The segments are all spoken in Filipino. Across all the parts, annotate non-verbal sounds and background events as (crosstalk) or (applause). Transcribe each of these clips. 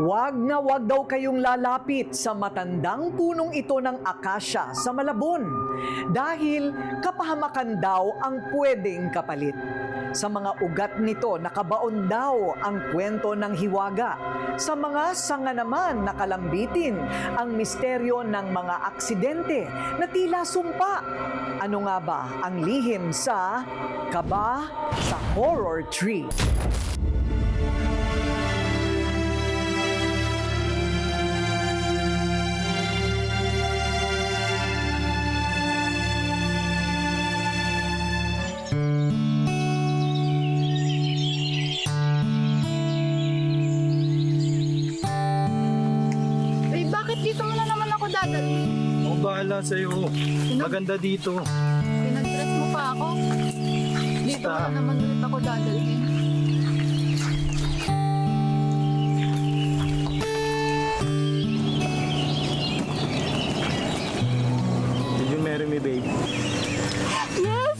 Huwag na huwag daw kayong lalapit sa matandang punong ito ng akasya sa Malabon dahil kapahamakan daw ang pwedeng kapalit. Sa mga ugat nito nakabaon daw ang kwento ng hiwaga. Sa mga sanga naman nakalambitin ang misteryo ng mga aksidente na tila sumpa. Ano nga ba ang lihim sa kaba sa horror tree? Bahala sa'yo. Maganda dito. Pinag-dress mo pa ako. Dito Basta. na naman ulit ako dadalhin. Did you marry me, babe? Yes,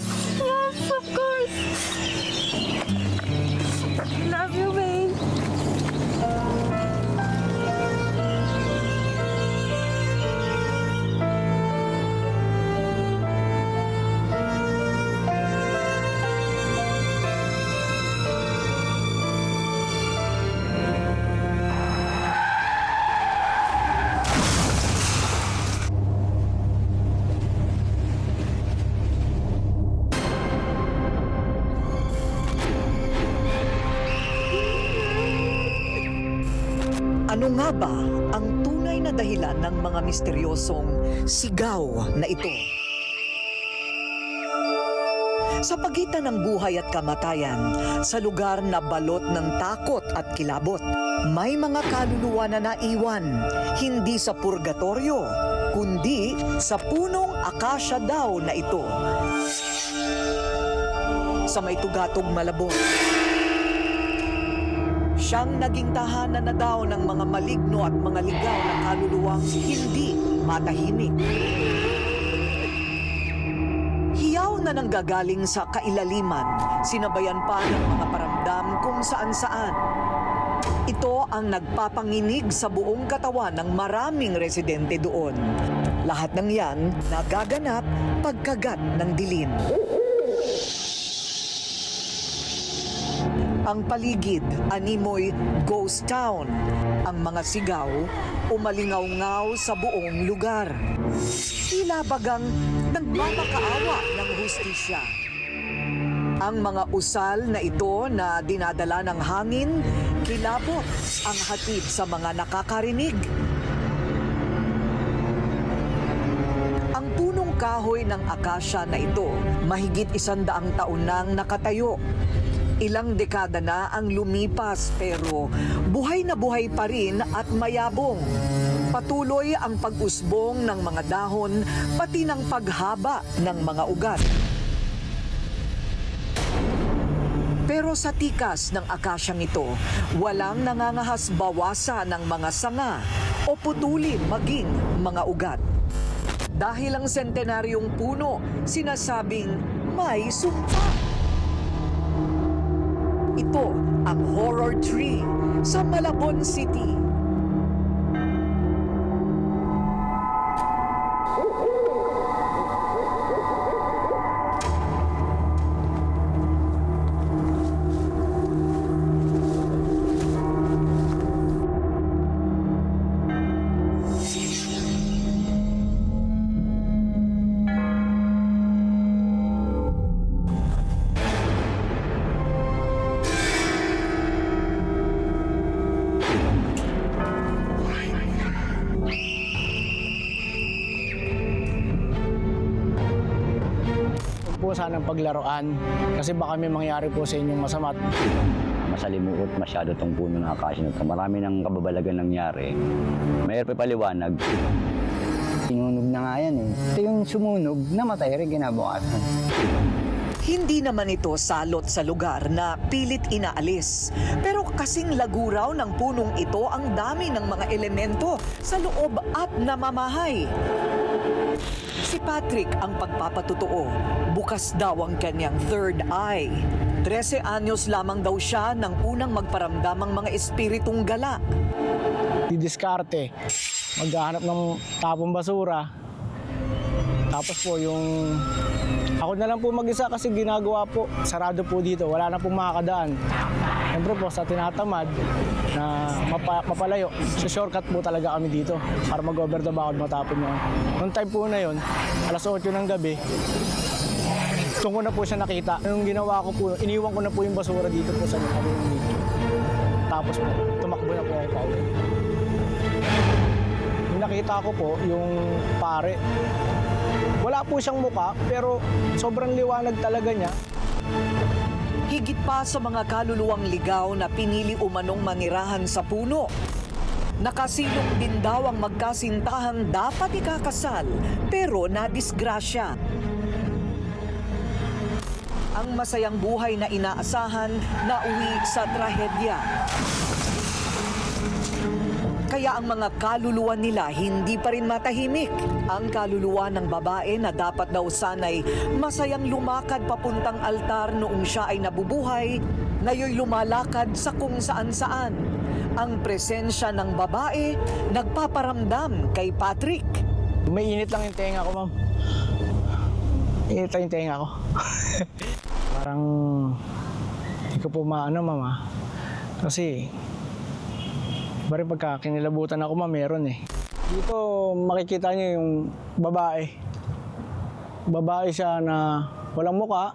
Ano nga ba ang tunay na dahilan ng mga misteryosong sigaw na ito? Sa pagitan ng buhay at kamatayan, sa lugar na balot ng takot at kilabot, may mga kaluluwa na naiwan, hindi sa purgatorio, kundi sa punong akasya daw na ito. Sa may tugatog malabon, Siyang naging tahanan na daw ng mga maligno at mga ligaw na kaluluwang hindi matahimik. Hiyaw na nanggagaling sa kailaliman, sinabayan pa ng mga paramdam kung saan-saan. Ito ang nagpapanginig sa buong katawan ng maraming residente doon. Lahat ng yan nagaganap pagkagat ng dilim. Ang paligid, animoy ghost town. Ang mga sigaw, umalingaw-ngaw sa buong lugar. Tila bagang nagmamakaawa ng hustisya. Ang mga usal na ito na dinadala ng hangin, kilabot ang hatid sa mga nakakarinig. Ang punong kahoy ng akasya na ito, mahigit isandaang taon nang nakatayo. Ilang dekada na ang lumipas pero buhay na buhay pa rin at mayabong. Patuloy ang pag-usbong ng mga dahon pati ng paghaba ng mga ugat. Pero sa tikas ng akasyang ito, walang nangangahas bawasa ng mga sanga o putulin maging mga ugat. Dahil ang sentenaryong puno, sinasabing may sumpa. Ito ang Horror Tree sa Malabon City. Po sanang paglaruan kasi baka may mangyari po sa inyong masama. masalimuot masyado tong puno ng akasya na to. Marami ng kababalagan nangyari. Mayroon pa paliwanag. Sinunog na nga yan eh. Ito yung sumunog, namatay rin kinabukasan. Hindi naman ito salot sa lugar na pilit inaalis. Pero kasing laguraw ng punong ito ang dami ng mga elemento sa loob at namamahay. Si Patrick ang pagpapatutuo. Bukas daw ang kanyang third eye. 13 anyos lamang daw siya nang unang magparamdam ang mga espiritong gala. didiskarte, maghahanap ng tapong basura. Tapos po yung ako na lang po mag-isa kasi ginagawa po, sarado po dito, wala na pong makakadaan. Siyempre po sa tinatamad na mapa, mapalayo, so shortcut po talaga kami dito para mag-over the back matapon yun. Noong time po na yun, alas 8 ng gabi, doon ko na po siya nakita. Yung ginawa ko po, iniwan ko na po yung basura dito po sa dito. Tapos po, tumakbo na po ako pa uwi. Nakita ko po, yung pare, wala po siyang muka, pero sobrang liwanag talaga niya. Higit pa sa mga kaluluwang ligaw na pinili umanong manirahan sa puno. Nakasilong din daw ang magkasintahang dapat ikakasal pero nadisgrasya. Ang masayang buhay na inaasahan na uwi sa trahedya. Kaya ang mga kaluluwa nila hindi pa rin matahimik. Ang kaluluwa ng babae na dapat daw sanay masayang lumakad papuntang altar noong siya ay nabubuhay, ngayoy lumalakad sa kung saan-saan. Ang presensya ng babae nagpaparamdam kay Patrick. May init lang yung tenga ko, ma'am. Init lang yung tenga ko. (laughs) Parang hindi ko po maano, ma'am. ah. Kasi, iba rin pagka kinilabutan ako, ma'am, meron eh. Dito makikita niyo yung babae. Babae siya na walang muka,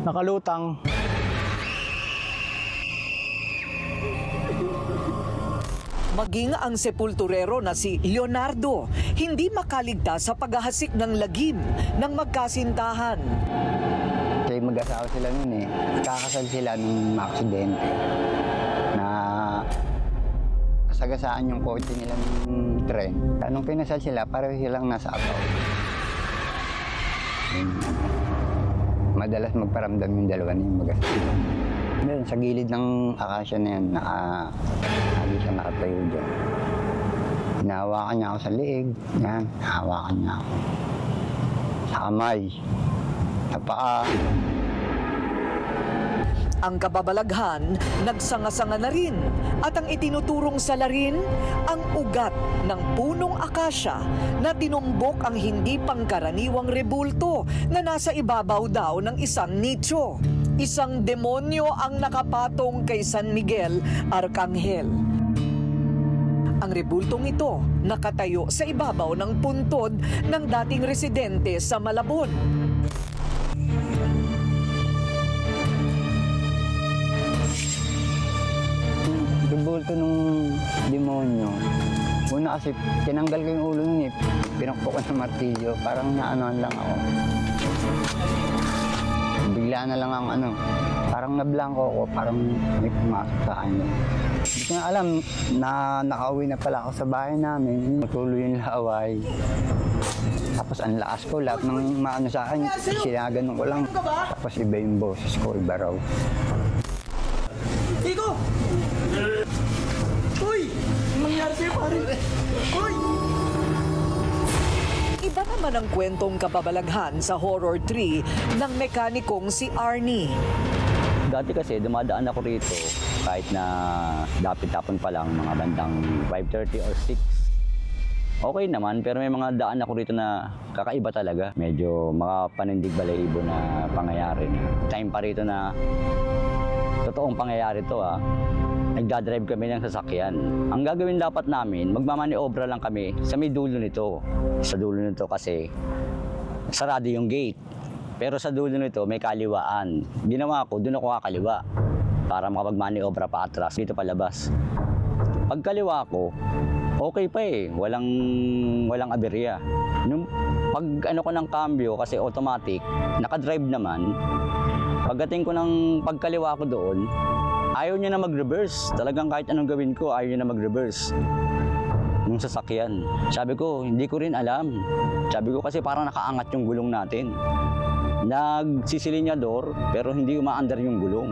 nakalutang. Maging ang sepulturero na si Leonardo, hindi makaligtas sa paghahasik ng lagim ng magkasintahan. Kasi mag-asawa sila noon eh. Kakasal sila nung aksidente. Na kasagasaan yung kotse nila ng tren. Nung pinasal sila, pareho silang nasa. Yun. Madalas magparamdam yung dalawa na yung mag-asawa. Sa gilid ng akasya na yan, naka, lagi siya nakatayo dyan. Hinahawakan niya ako sa liig. Yan, hawakan niya ako. Sa kamay. Sa paa. Ang kababalaghan, nagsanga-sanga na rin at ang itinuturong salarin, ang ugat ng punong akasya na tinumbok ang hindi pangkaraniwang rebulto na nasa ibabaw daw ng isang nicho. Isang demonyo ang nakapatong kay San Miguel, Arcangel. Ang rebultong ito nakatayo sa ibabaw ng puntod ng dating residente sa Malabon. Bulto nung demonyo, una kasi tinanggal ko yung ulo nun eh. Pinakpo ko ng martilyo, parang naanoan lang ako. Bigla na lang ang ano, parang nablangko ako, parang may pumasok sa akin. Hindi ko na alam na nakauwi na pala ako sa bahay namin. Tuloy yung laway. Tapos ang lakas ko, lahat ng maano sa akin, sinaganon ko lang. Tapos iba yung boses ko, iba raw. Iba ang kwentong kababalaghan sa Horror 3 ng mekanikong si Arnie. Dati kasi dumadaan ako rito kahit na dapit tapon pa lang mga bandang 5.30 or 6. Okay naman, pero may mga daan ako rito na kakaiba talaga. Medyo makapanindig balahibo na pangyayari. Time pa rito na totoong pangyayari to ah. Nagdadrive kami ng sasakyan. Ang gagawin dapat namin, magmamaniobra lang kami sa may dulo nito. Sa dulo nito kasi sarado yung gate. Pero sa dulo nito may kaliwaan. Ginawa ko, doon ako kakaliwa para makapag-maniobra pa atras dito palabas. Pagkaliwa ko, okay pa eh. Walang, walang aberya. Nung pag ano ko ng cambio kasi automatic, nakadrive naman, pagdating ko ng pagkaliwa ko doon, ayaw niya na mag-reverse. Talagang kahit anong gawin ko, ayaw niya na mag-reverse. Nung sasakyan. Sabi ko, hindi ko rin alam. Sabi ko kasi parang nakaangat yung gulong natin. Nagsisilinyador, pero hindi umaandar yung gulong.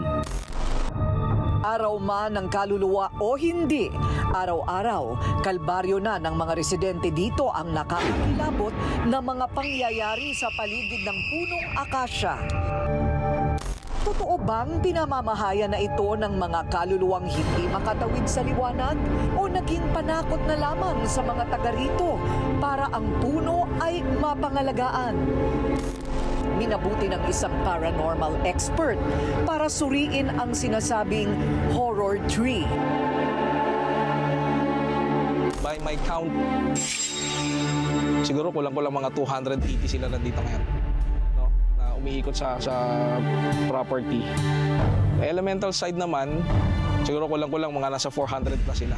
Araw man ng kaluluwa o hindi, araw-araw, kalbaryo na ng mga residente dito ang nakakakilabot ng mga pangyayari sa paligid ng punong akasya. Totoo bang pinamamahayan na ito ng mga kaluluwang hindi makatawid sa liwanag o naging panakot na lamang sa mga taga rito para ang puno ay mapangalagaan? Minabuti ng isang paranormal expert para suriin ang sinasabing horror tree. by my count, siguro kulang-kulang mga 280 sila nandito ngayon. Umiikot sa, sa property. Elemental side naman, siguro kulang-kulang mga nasa 400 na sila.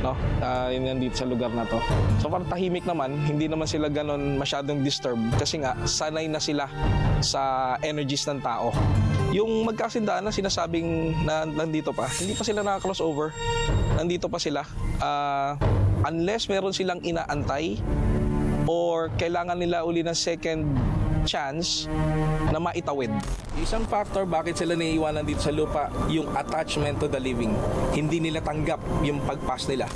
No? Uh, yun yan dito sa lugar na to. So parang tahimik naman, hindi naman sila ganon masyadong disturb kasi nga sanay na sila sa energies ng tao. Yung magkasindaan na sinasabing na nandito pa, hindi pa sila nakaka-crossover. Nandito pa sila. Ah, unless meron silang inaantay or kailangan nila uli ng second chance na maitawid. Isang factor bakit sila naiiwanan dito sa lupa, yung attachment to the living. Hindi nila tanggap yung pagpas nila.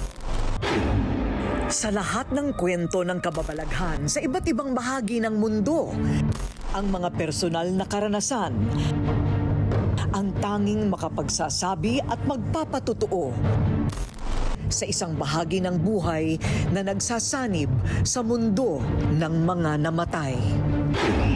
Sa lahat ng kwento ng kababalaghan sa iba't ibang bahagi ng mundo, ang mga personal na karanasan ang tanging makapagsasabi at magpapatotoo sa isang bahagi ng buhay na nagsasanib sa mundo ng mga namatay. Thank you.